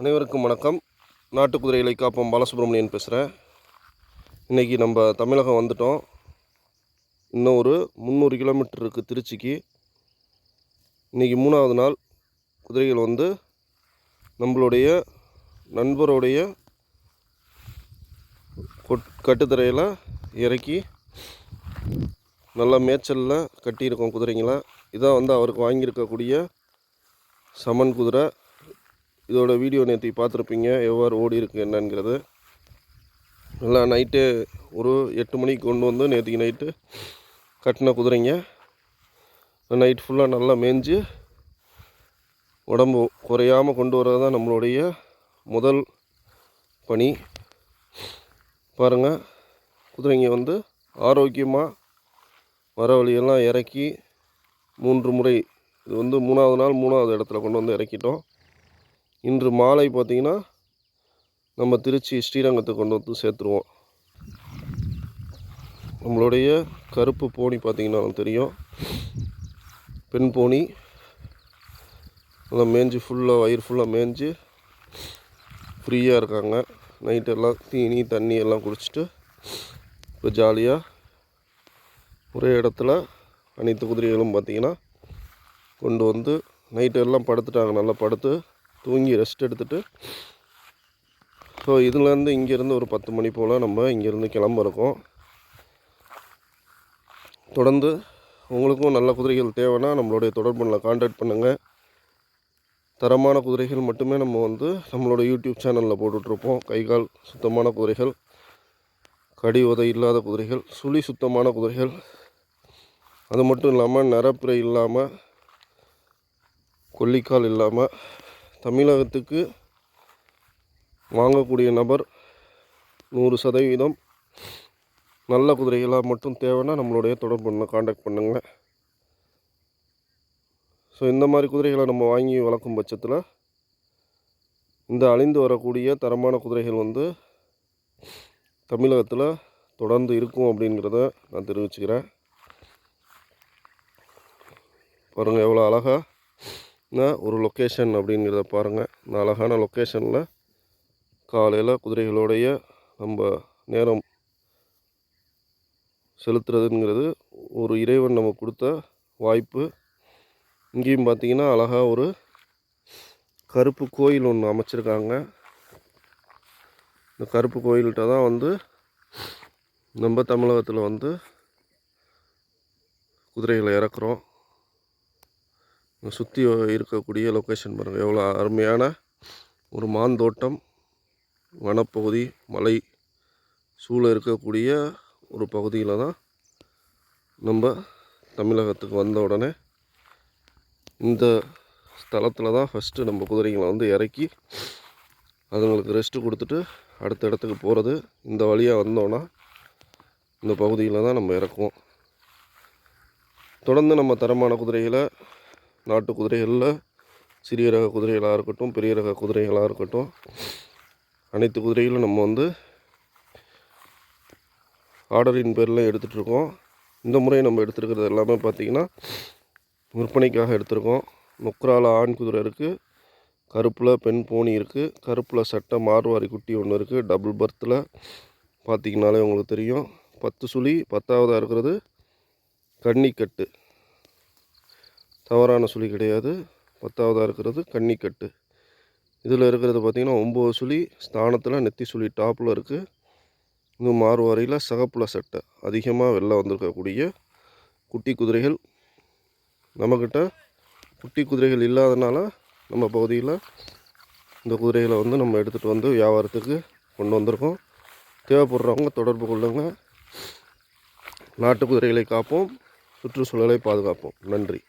அனைவருக்கும் வணக்கம். நாட்டு குதிரைகளை காப்போம் பாலசுப்ரமணியன் பேசுகிறேன் இன்றைக்கி நம்ம தமிழகம் வந்துட்டோம். இன்னும் ஒரு முந்நூறு கிலோமீட்டர் இருக்குது திருச்சிக்கு இன்றைக்கி மூணாவது நாள் குதிரைகள் வந்து நம்மளுடைய நண்பருடைய கொட் கட்டுத்தரையில் இறக்கி நல்லா மேய்ச்சலில் கட்டியிருக்கோம் குதிரைங்களை. இதான் வந்து அவருக்கு வாங்கியிருக்கக்கூடிய சமன் குதிரை. இதோட வீடியோ நேற்று பார்த்துருப்பீங்க எவ்வாறு ஓடி இருக்கு என்னங்கிறது. நல்லா நைட்டு ஒரு எட்டு மணிக்கு கொண்டு வந்து நேற்றுக்கு நைட்டு கட்டின குதிரைங்க. நைட் ஃபுல்லாக நல்லா மேய்ஞ்சு உடம்பு குறையாமல் கொண்டு வர்றது தான் நம்மளுடைய முதல் பணி. பாருங்கள் குதிரைங்க வந்து ஆரோக்கியமாக வர வழியெல்லாம் இறக்கி மூன்று முறை இது வந்து மூணாவது நாள் மூணாவது இடத்துல கொண்டு வந்து இறக்கிட்டோம். இன்று மாலை பார்த்திங்கன்னா நம்ம திருச்சி ஸ்ரீரங்கத்துக்கு கொண்டு வந்து சேர்த்துருவோம். நம்மளுடைய கருப்பு போனி பார்த்திங்கன்னா தெரியும். பெண் போனி. நல்லா மேய்ஞ்சி ஃபுல்லாக வயிறு ஃபுல்லாக மேய்ஞ்சி ஃப்ரீயாக இருக்காங்க. நைட் எல்லாம் தீனி தண்ணி எல்லாம் குடிச்சிட்டு இப்போ ஜாலியாக ஒரே இடத்துல அனைத்து குதிரைகளும் பார்த்திங்கன்னா கொண்டு வந்து நைட்டு எல்லாம் படுத்துட்டாங்க. நல்லா படுத்து தூங்கி ரெஸ்ட் எடுத்துகிட்டு ஸோ இதுலேருந்து இங்கேருந்து ஒரு பத்து மணி போல் நம்ம இங்கேருந்து கிளம்புறோம் தொடர்ந்து உங்களுக்கும் நல்ல குதிரைகள் தேவைன்னா நம்மளுடைய தொடர்புல காண்டாக்ட் பண்ணுங்கள் தரமான குதிரைகள் மட்டுமே நம்ம வந்து நம்மளோட யூடியூப் சேனலில் போட்டுட்ருப்போம் கை கால் சுத்தமான குதிரைகள் கடி உதை இல்லாத குதிரைகள் சுழி சுத்தமான குதிரைகள். அது மட்டும் இல்லாமல் நரப்பிறை இல்லாமல் கொல்லிக்கால் இல்லாமல் தமிழகத்துக்கு வாங்கக்கூடிய நபர் நூறு சதவீதம். நல்ல குதிரைகளாக மட்டும் தேவைன்னா நம்மளுடைய தொடர்பு பண்ண காண்டாக்ட் பண்ணுங்கள் ஸோ இந்த மாதிரி குதிரைகளை நம்ம வாங்கி வளர்க்கும் பட்சத்தில் இந்த அழிந்து வரக்கூடிய தரமான குதிரைகள் வந்து தமிழகத்தில் தொடர்ந்து இருக்கும் அப்படிங்கிறத நான் தெரிவிச்சுக்கிறேன். பாருங்கள் எவ்வளோ அழகாக ஒரு லொக்கேஷன் அப்படிங்கிறத பாருங்கள் இந்த அழகான லொக்கேஷனில் காலையில் குதிரைகளோடைய நம்ம நேரம் செலுத்துறதுங்கிறது ஒரு இறைவன் நமக்கு கொடுத்த வாய்ப்பு. இங்கேயும் பார்த்தீங்கன்னா அழகாக ஒரு கருப்பு கோயில் ஒன்று அமைச்சிருக்காங்க. இந்த கருப்பு கோயில்கிட்ட தான் வந்து நம்ம தமிழகத்தில் வந்து குதிரைகளை இறக்குறோம். சுற்றி இருக்கக்கூடிய லொக்கேஷன் பாருங்கள் எவ்வளோ அருமையான ஒரு மாந்தோட்டம் வனப்பகுதி மலை சூழ இருக்கக்கூடிய ஒரு பகுதியில் தான் நம்ம தமிழகத்துக்கு வந்த உடனே இந்த ஸ்தலத்தில் தான் ஃபஸ்ட்டு நம்ம குதிரைங்களை வந்து இறக்கி அதுங்களுக்கு ரெஸ்ட்டு கொடுத்துட்டு அடுத்த இடத்துக்கு போகிறது இந்த வழியாக வந்தோன்னா இந்த பகுதியில் தான் நம்ம இறக்குவோம். தொடர்ந்து நம்ம தரமான குதிரைகளை நாட்டு குதிரைகளில் சிறிய ரக குதிரைகளாக இருக்கட்டும் பெரிய ரக குதிரைகளாக இருக்கட்டும் அனைத்து குதிரைகளும் நம்ம வந்து ஆர்டரின் பேரில் எடுத்துகிட்ருக்கோம். இந்த முறை நம்ம எடுத்துருக்கிறது எல்லாமே பார்த்திங்கன்னா விற்பனைக்காக எடுத்திருக்கோம். நொக்கரால ஆண் குதிரை இருக்குது கருப்பில் பெண் போனி இருக்குது கருப்பில் சட்டை மார்வாரி குட்டி ஒன்று இருக்குது. டபுள் பர்த்தில் பார்த்திங்கனாலே உங்களுக்கு தெரியும். பத்து சுழி பத்தாவதாக இருக்கிறது கன்னிக்கட்டு. தவறான சுழி கிடையாது. பத்தாவதாக இருக்கிறது கன்னிக்கட்டு. இதில் இருக்கிறது பார்த்திங்கன்னா ஒம்பது சுழி ஸ்தானத்தில் நெத்தி சுழி டாப்பில் இருக்குது இன்னும் மாறுவாரியில் சகப்புல சட்டை. அதிகமாக வெளில வந்திருக்கக்கூடிய குட்டி குதிரைகள். நம்மக்கிட்ட குட்டி குதிரைகள் இல்லாதனால நம்ம பகுதியில் இந்த குதிரைகளை வந்து நம்ம எடுத்துகிட்டு வந்து வியாபாரத்துக்கு கொண்டு வந்திருக்கோம். தேவைப்படுறவங்க தொடர்பு கொள்ளுங்கள் நாட்டு குதிரைகளை காப்போம். சுற்றுச்சூழலை பாதுகாப்போம். நன்றி.